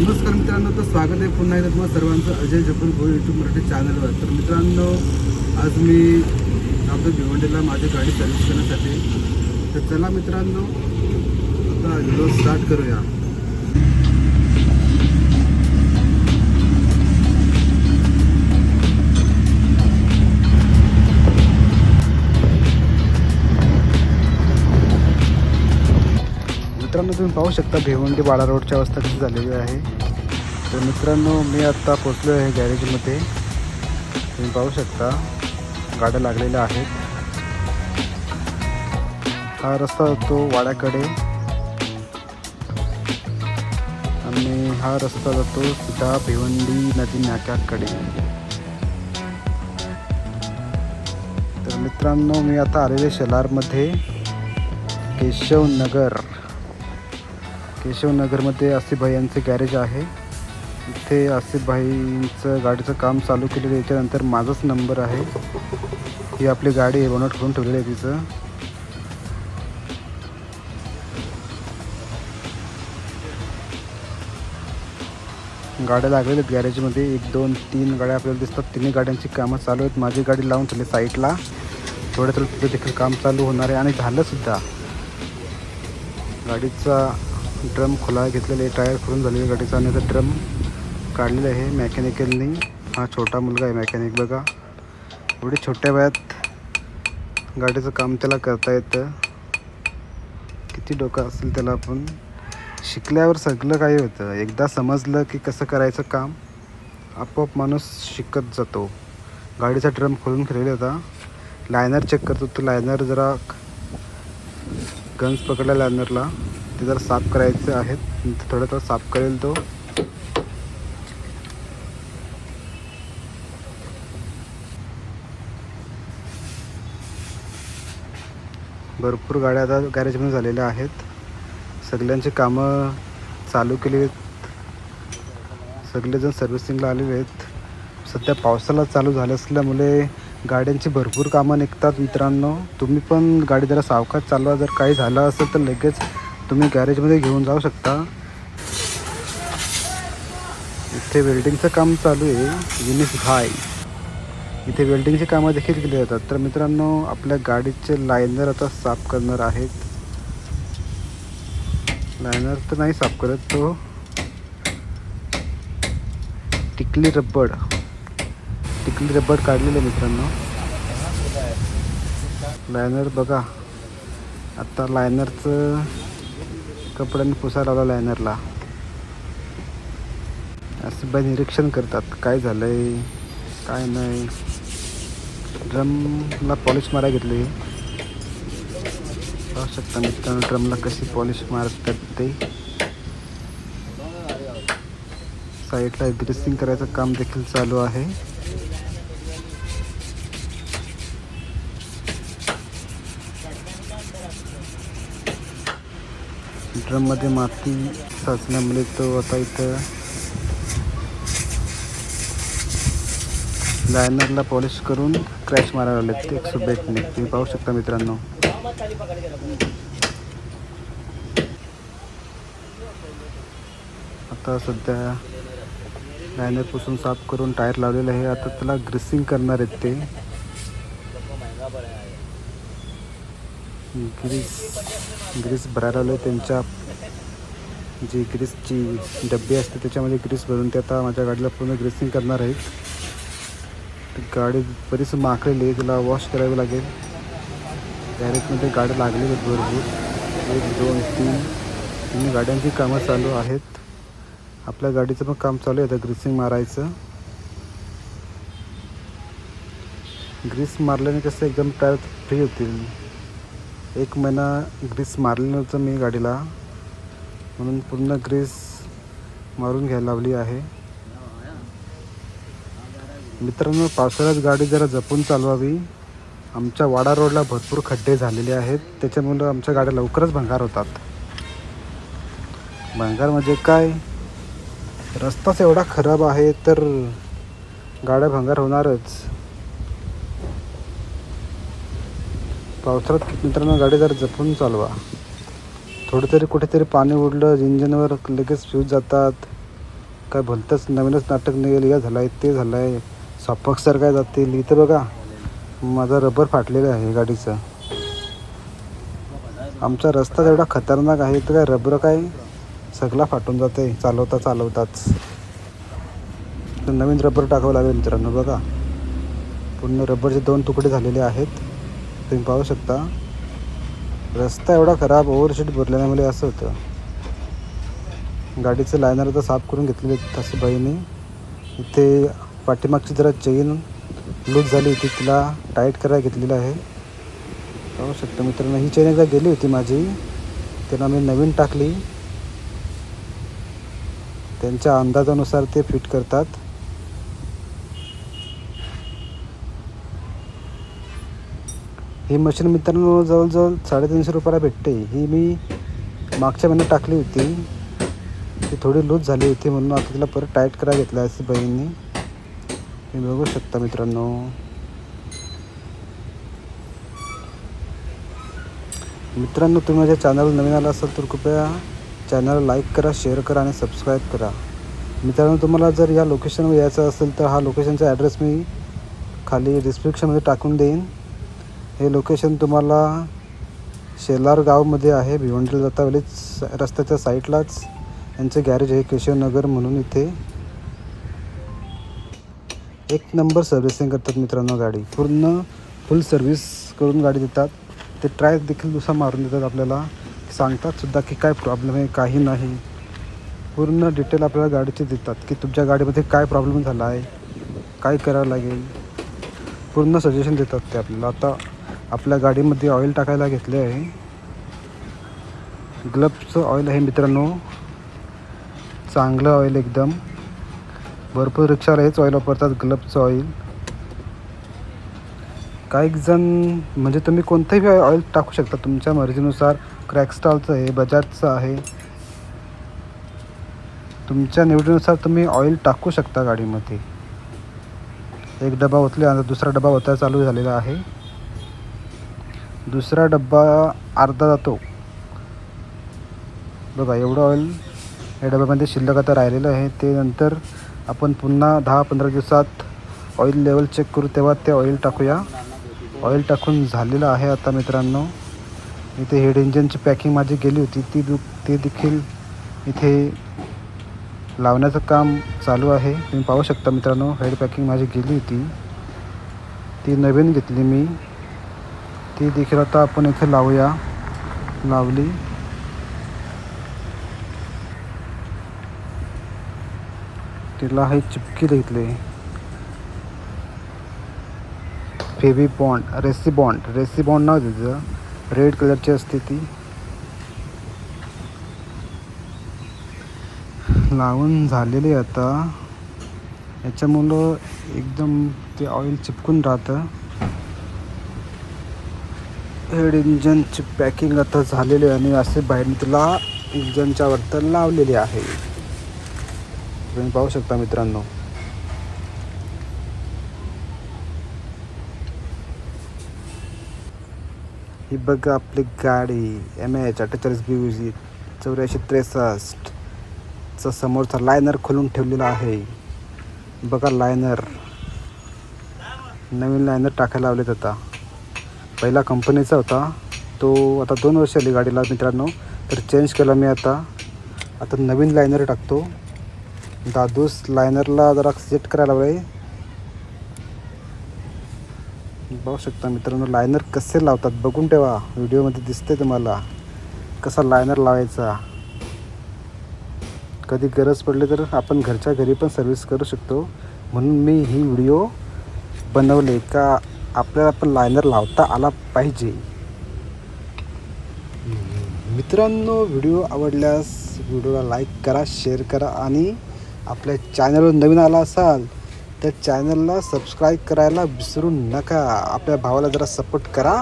नमस्कार मित्रांनो तर स्वागत आहे पुन्हा एकदा तुम्हाला सर्वांचं. अजय जपून गो यूट्यूब मराठी चॅनलवर तर मित्रांनो आज मी आपल्या भिवंडीला माझी गाडी सर्व्हिस करण्यासाठी. तर चला मित्रांनो आता व्हिडिओ स्टार्ट करूया. तुम्ही पाहू शकता भिवंडी बाळा रोडची अवस्था कशी झालेली आहे. तर मित्रांनो मी आत्ता पोचलो आहे गॅरेजमध्ये. तुम्ही पाहू शकता गाड्या लागलेल्या आहेत. हा रस्ता जातो वाड्याकडे. आणि हा रस्ता जातो सीधा भिवंडी नदी नाक्याकडे. तर मित्रांनो मी आता आलेले शेलारमध्ये केशवनगर. केशवनगरमध्ये आसिफ भाई यांचे गॅरेज आहे. इथे आसिफ भाईंचं गाडीचं काम चालू केलेलं आहे. माझाच नंबर आहे. ही आपली गाडी आहे बनवट करून ठेवलेली आहे तिचं. गाड्या लागलेल्या आहेत गॅरेजमध्ये. एक दोन तीन गाड्या आपल्याला दिसतात. तिन्ही गाड्यांची कामं चालू आहेत. माझी गाडी लावून ठेवली साईडला. थोड्या तर तिथं देखील काम चालू होणार आहे. आणि झालंसुद्धा गाडीचा ड्रम खुला घेतलेला आहे टायर खोलून झालेली गाडीचा. आणि आता ड्रम काढलेला आहे मेकॅनिकलनी. हा छोटा मुलगा आहे मेकॅनिक बघा. एवढी छोट्या वयात गाडीचं काम त्याला करता येतं. किती डोकं असेल त्याला आपण. शिकल्यावर सगळं काही होतं. एकदा समजलं की कसं करायचं काम आपोआप माणूस शिकत जातो. गाडीचा ड्रम खोलून ठेवलेला होता. लायनर चेक करतो. तो लायनर जरा गन्स पकडला लायनरला. ते जरा साफ करायचे आहेत. थोडं थोडं साफ करेल तो. भरपूर गाड्या आता गॅरेजमध्ये झालेल्या आहेत. सगळ्यांची कामं चालू केली आहेत. सगळेजण सर्व्हिसिंगला आलेले आहेत. सध्या पावसाला चालू झालं असल्यामुळे गाड्यांची भरपूर कामं निघतात मित्रांनो. तुम्ही पण गाडी जरा सावकाश चालवा. जर काही झालं असेल तर लगेच तुम्ही गॅरेजमध्ये घेऊन जाऊ शकता. इथे वेल्डिंगचं काम चालू आहे युनिस भाय इथे वेल्डिंगची कामं देखील केली जातात. तर मित्रांनो आपल्या गाडीचे लायनर आता साफ करणार आहेत. लायनर तर नाही साफ करत तो. टिकली रब्बड. टिकली रब्बड काढलेलं आहे मित्रांनो. लायनर बघा. आता लायनरचं कपड्यांनी पुसायला लावला लायनरला असं बाय निरीक्षण करतात. काय झालं आहे काय नाही? ड्रमला पॉलिश मारायला घेतली. पाहू शकता मित्रांनो ड्रमला कशी पॉलिश मारतात ते. साईडला ग्रेसिंग करायचं काम देखील चालू आहे. ड्रममध्ये माती साचल्यामुळे तो आता इथं लायनरला पॉलिश करून क्रॅश मारायला लागले ते एक सुबेटने तुम्ही पाहू शकता मित्रांनो. आता सध्या लायनर पुसून साफ करून टायर लावलेलं आहे. आता त्याला ग्रिसिंग करणार आहेत ते. ग्रीस. ग्रीस भरायला त्यांच्या जी ग्रीसची डब्बी असते त्याच्यामध्ये ग्रीस भरून ते आता माझ्या गाडीला पूर्ण ग्रीसिंग करणार आहेत. गाडी बरीच माखलेली आहे तिला वॉश करावी लागेल. गॅरेजमध्ये गाड्या लागलेली आहेत भरपूर. एक दोन तीन तीन गाड्यांची कामं चालू आहेत. आपल्या गाडीचं पण काम चालू आहे आता ग्रीसिंग मारायचं. ग्रीस मारल्याने कसं एकदम टायर फ्री होतील. एक महिना ग्रीस मारलं नव्हतं मी गाडीला. म्हणून पूर्ण ग्रीस मारून घ्यायला लावली आहे. मित्रांनो पावसाळ्यात गाडी जरा जपून चालवावी. आमच्या वाडा रोडला भरपूर खड्डे झालेले आहेत. त्याच्यामुळं आमच्या गाड्या लवकरच भंगार होतात. भंगार म्हणजे काय? रस्ताच एवढा खराब आहे तर गाड्या भंगार होणारच. पावसाळ्यात मित्रांनो गाडी जर जपून चालवा. थोडं तरी कुठेतरी पाणी उडलं इंजिनवर लगेच फ्यूज जातात. काय भलतंच नवीनच नाटक निघेल या झालं आहे ते झालं आहे सॉपक्सर काय जातील? इथं बघा माझा रबर फाटलेला आहे गाडीचं. आमचा रस्ता एवढा खतरनाक आहे तर काय रबर काय? सगळा फाटून जाते चालवता चालवताच. तर नवीन रबर टाकावं लागेल मित्रांनो बघा. पूर्ण रबरचे दोन तुकडे झालेले आहेत. तुम्ही पाहू शकता. रस्ता एवढा खराब ओव्हरशीट भरल्यामुळे असं होतं. गाडीचं लायनर आता साफ करून घेतलेले तसं बाईने इथे पाठीमागची जरा चेन लूज झाली होती तिला टाईट करायला घेतलेलं आहे. पाहू शकता मित्रांनो ही चेन एकदा गेली होती माझी. त्यांना मी नवीन टाकली. त्यांच्या अंदाजानुसार ते फिट करतात. ही मशीन मित्रांनो जवळजवळ साडेतीनशे रुपयाला भेटते. ही मी मागच्या महिन्यात टाकली होती. ती थोडी लूज झाली होती म्हणून आता तिला परत टाईट करा घेतला असे बहिणींनी. तुम्ही बघू शकता मित्रांनो. मित्रांनो तुम्ही माझ्या चॅनल नवीन आला असाल तर कृपया चॅनल लाईक करा शेअर करा आणि सबस्क्राईब करा. मित्रांनो तुम्हाला जर या लोकेशनवर यायचं असेल तर हा लोकेशनचा ॲड्रेस मी खाली डिस्क्रिप्शनमध्ये टाकून देईन. हे लोकेशन तुम्हाला शेलार गावमध्ये आहे. भिवंडीला जाता वेळीच रस्त्याच्या साईडलाच यांचं गॅरेज आहे केशवनगर म्हणून इथे. एक नंबर सर्व्हिसिंग करतात मित्रांनो गाडी. पूर्ण फुल सर्व्हिस करून गाडी देतात. ते ट्राय देखील दुसरा मारून देतात आपल्याला. सांगतात सुद्धा की काय प्रॉब्लेम आहे काही नाही. पूर्ण डिटेल आपल्याला गाडीचे देतात की तुमच्या गाडीमध्ये काय प्रॉब्लेम झाला आहे काय करावं लागेल. पूर्ण सजेशन देतात ते आपल्याला. आता आपल्या गाडीमध्ये ऑइल टाकायला घेतले आहे. ग्लब्सचं ऑइल आहे मित्रांनो. चांगलं ऑइल एकदम. भरपूर रिक्षाला हेच ऑइल वापरतात ग्लब्सचं ऑइल काही जण म्हणजे तुम्ही कोणतंही ऑइल टाकू शकता. तुमच्या मर्जीनुसार क्रॅकस्टॉलचं आहे बजाजचं आहे. तुमच्या निवडीनुसार तुम्ही ऑइल टाकू शकता गाडीमध्ये. एक डबा ओतल्यानंतर दुसरा डबा ओतायला चालू झालेला आहे. दुसरा डब्बा अर्धा जातो. बघा एवढं ऑइल या डब्यामध्ये शिल्लक आता राहिलेलं आहे. ते नंतर आपण पुन्हा दहा पंधरा दिवसात ऑइल लेवल चेक करू. तेव्हा ते ऑइल टाकूया. ऑइल टाकून झालेलं आहे आता मित्रांनो. इथे हेड इंजनची पॅकिंग माझी गेली होती. ती दु ते देखील इथे लावण्याचं काम चालू आहे. तुम्ही पाहू शकता मित्रांनो हेड पॅकिंग माझी गेली होती. ती नवीन घेतली मी. ती देखील आता आपण इथे लावूया. लावली. तिला हे चिपकी घेतले. फेबी बॉन्ड रेसी बॉन्ड. रेसी बॉन्ड नाव तिचं. रेड कलरची असते ती. लावून झालेली आहे आता. याच्यामुळं एकदम ते ऑइल चिपकून राहतं. हेड इंजनची पॅकिंग आता झालेली आहे आणि असे बाहेर तिला इंजनच्या वरतं लावलेली आहे. तुम्ही पाहू शकता मित्रांनो. ही बघा आपली गाडी एम एच अठ्ठेचाळीस बी यू जी चौऱ्याऐंशी त्रेसष्टचा समोरचा लायनर खोलून ठेवलेला आहे. बघा लायनर नवीन लायनर टाकायला लावलेत आता. पहिला कंपनीचा होता. तो आता दोन वर्ष आली गाडीला मित्रांनो. तर चेंज केला मी आता. आता नवीन लायनर टाकतो. दादूस लायनरला जरा सेट करायला हवं आहे बघू शकता मित्रांनो लायनर कसे लावतात बघून ठेवा. व्हिडिओमध्ये दिसते तुम्हाला. कसा लायनर लावायचा. कधी गरज पडली तर आपण घरच्या घरी पण सर्व्हिस करू शकतो. म्हणून मी ही व्हिडिओ बनवले. का आपल्याला पण लायनर लावता आला पाहिजे. मित्रांनो व्हिडिओ आवडल्यास व्हिडिओला लाईक करा शेअर करा आणि आपल्या चॅनलवर नवीन आला असाल तर चॅनलला सबस्क्राईब करायला विसरू नका. आपल्या भावाला जरा सपोर्ट करा.